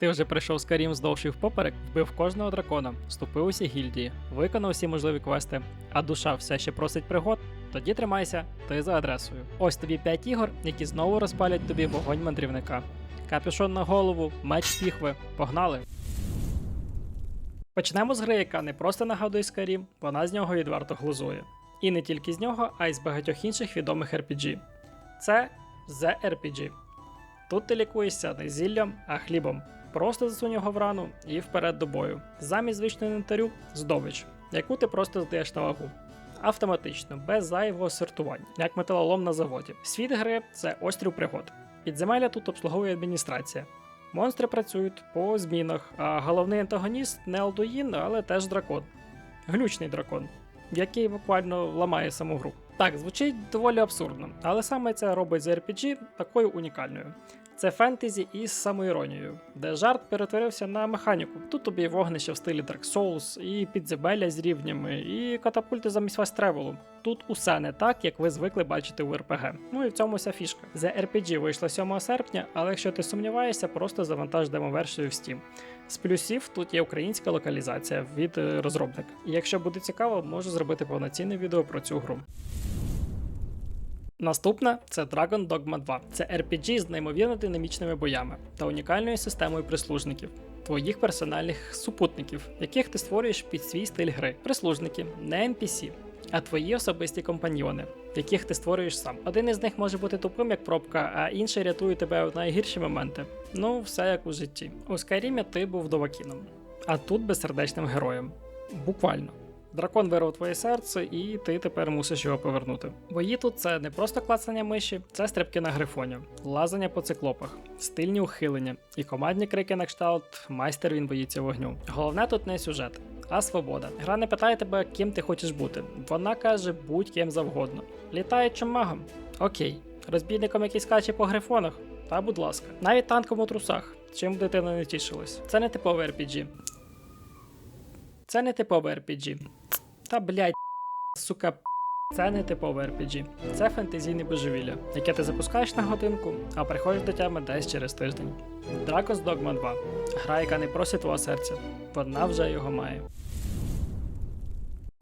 Ти вже прийшов з Карім здовж і впоперек, вбив кожного дракона, вступив усі гільдії, виконав всі можливі квести, а душа все ще просить пригод. Тоді тримайся, ти за адресою. Ось тобі 5 ігор, які знову розпалять тобі вогонь мандрівника. Капюшон на голову, меч піхви, погнали! Почнемо з гри, яка не просто нагадує Skyrim, вона з нього відверто глузує. І не тільки з нього, а й з багатьох інших відомих RPG. Це The RPG. Тут ти лікуєшся не зіллям, а хлібом. Просто засунь його в рану і вперед до бою. Замість звичного інвентарю здобич, яку ти просто здаєш на вагу. Автоматично, без зайвого сортування, як металолом на заводі. Світ гри це острів пригод. Підземелля тут обслуговує адміністрація. Монстри працюють по змінах, а головний антагоніст не Алдуїн, але теж дракон. Глючний дракон, який буквально ламає саму гру. Так, звучить доволі абсурдно, але саме це робить з RPG такою унікальною. Це фентезі із самоіронією, де жарт перетворився на механіку. Тут тобі вогнище в стилі Dark Souls, і підземелля з рівнями, і катапульти замість вас тревелу. Тут усе не так, як ви звикли бачити у RPG. Ну і в цьому вся фішка. The RPG вийшла 7 серпня, але якщо ти сумніваєшся, просто завантаж демо-версію в Steam. З плюсів тут є українська локалізація від е, розробника. І якщо буде цікаво, можу зробити повноцінне відео про цю гру. Наступна це Dragon Dogma 2. Це RPG з неймовірно динамічними боями та унікальною системою прислужників, твоїх персональних супутників, яких ти створюєш під свій стиль гри. Прислужники не NPC, а твої особисті компаньйони, яких ти створюєш сам. Один із них може бути тупим, як пробка, а інший рятує тебе в найгірші моменти. Ну, все як у житті. У Skyrim ти був довакіном, а тут безсердечним героєм. Буквально. Дракон вирвав твоє серце, і ти тепер мусиш його повернути. Бої тут це не просто клацання миші, це стрибки на грифоні, лазання по циклопах, стильні ухилення і командні крики на кшталт майстер він боїться вогню. Головне тут не сюжет, а свобода. Гра не питає тебе, ким ти хочеш бути. Вона каже будь ким завгодно. Літаючим магом? Окей. Розбійником, який скаче по грифонах? Та будь ласка. Навіть танком у трусах. Чим дитина не тішилась. Це не типовий RPG. Це не типовий RPG. Та блять, сука, це не типове RPG. Це фентезійне божевілля, яке ти запускаєш на годинку, а приходиш до тями десь через тиждень. Dragon's Dogma 2. Гра, яка не просить твого серця, вона вже його має.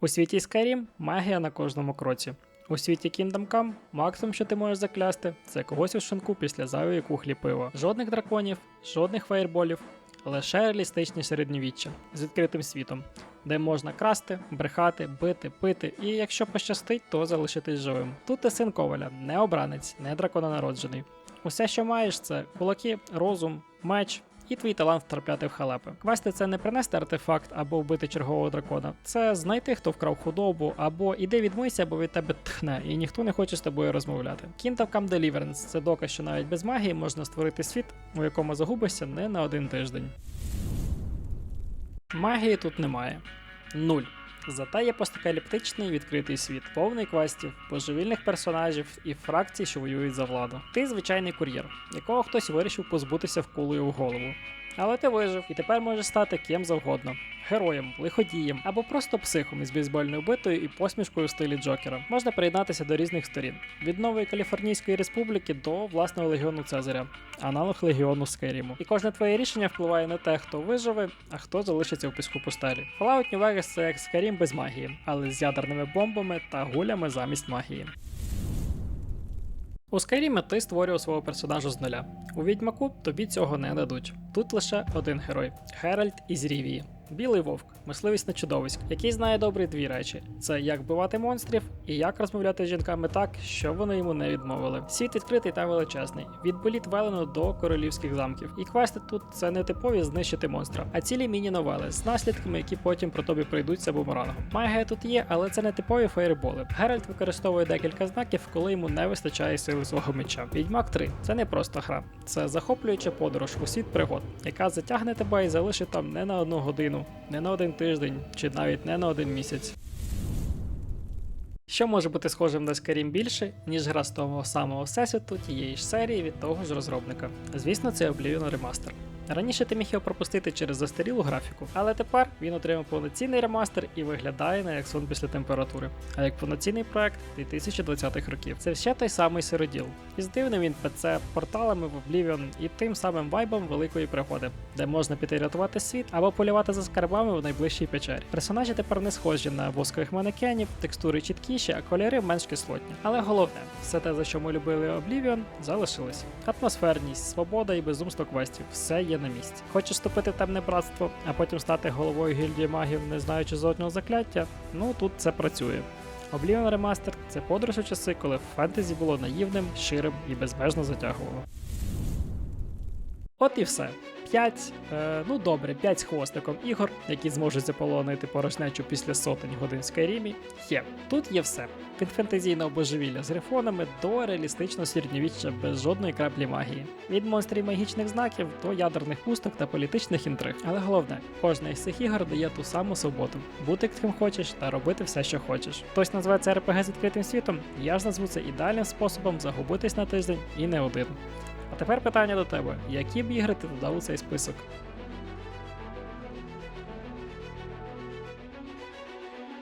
У світі Skyrim магія на кожному кроці. У світі Kingdom Come максимум, що ти можеш заклясти, це когось у шинку після зайвої кухлі пива. Жодних драконів, жодних фаєрболів, лише реалістичні середньовіччя з відкритим світом, де можна красти, брехати, бити, пити, і якщо пощастить, то залишитись живим. Тут ти син коваля, не обранець, не дракононароджений. Усе, що маєш, це кулаки, розум, меч. І твій талант втрапляти в халепи. Квести це не принести артефакт або вбити чергового дракона. Це знайти, хто вкрав худобу, або іди відмийся, бо від тебе тхне, і ніхто не хоче з тобою розмовляти. Kingdom Come Deliverance – це доказ, що навіть без магії можна створити світ, у якому загубишся не на один тиждень. Магії тут немає. Нуль. Зате є постапокаліптичний відкритий світ, повний квестів, божевільних персонажів і фракцій, що воюють за владу. Ти звичайний кур'єр, якого хтось вирішив позбутися вкулою в голову. Але ти вижив і тепер можеш стати ким завгодно: героєм, лиходієм або просто психом із бейсбольною битою і посмішкою в стилі Джокера. Можна приєднатися до різних сторін: від нової Каліфорнійської республіки до власного легіону Цезаря, аналог легіону Скеріму. І кожне твоє рішення впливає на те, хто виживе, а хто залишиться в піску пустелі. Fallout New Vegas – це як Skyrim без магії, але з ядерними бомбами та гулями замість магії. У Skyrim ти створював свого персонажа з нуля. У відьмаку тобі цього не дадуть. Тут лише один герой Геральт із Рівії. Білий вовк, мисливість на чудовиськ, який знає добрі дві речі: це як вбивати монстрів і як розмовляти з жінками так, щоб вони йому не відмовили. Світ відкритий та величезний, від боліт Велену до королівських замків. І квести тут це не типові знищити монстра, а цілі міні-новели з наслідками, які потім про тобі прийдуться бумерангом. Магія тут є, але це не типові фейерболи. Геральт використовує декілька знаків, коли йому не вистачає сили свого меча. Відьмак 3 це не просто гра, це захоплююча подорож у світ пригод, яка затягне тебе і залишить там не на одну годину, не на один тиждень чи навіть не на один місяць. Що може бути схожим на Skyrim більше, ніж гра з того самого всесвіту тієї ж серії від того ж розробника? Звісно, це Oblivion Remaster. Раніше ти міг його пропустити через застарілу графіку, але тепер він отримав повноцінний ремастер і виглядає не як сон після температури, а як повноцінний проект 2020-х років. Це ще той самий сироділ. І здивним він ПЦ порталами в Oblivion і тим самим вайбом великої пригоди, де можна піти рятувати світ або полювати за скарбами в найближчій печері. Персонажі тепер не схожі на воскових манекенів, текстури чіткіші, а кольори менш кислотні. Але головне, все те, за що ми любили Oblivion, залишилось. Атмосферність, свобода і безумство квестів все є на місці. Хочеш вступити в темне братство, а потім стати головою гільдії магів, не знаючи жодного закляття? Ну тут це працює. Oblivion Remastered – це подорож у часи, коли фентезі було наївним, ширим і безмежно затягувало. От і все. 5, е, ну добре, 5 з хвостиком ігор, які зможуть заполонити порожнечу після сотень годин в Скайрімі, є. Тут є все. Від фентезійного божевілля з грифонами до реалістичного середньовіччя без жодної краплі магії. Від монстрів магічних знаків до ядерних пусток та політичних інтриг. Але головне, кожна із цих ігор дає ту саму свободу бути ким хочеш та робити все, що хочеш. Хтось називає це РПГ з відкритим світом, я ж назву це ідеальним способом загубитись на тиждень і не один. А тепер питання до тебе: які б ігри ти додав у цей список?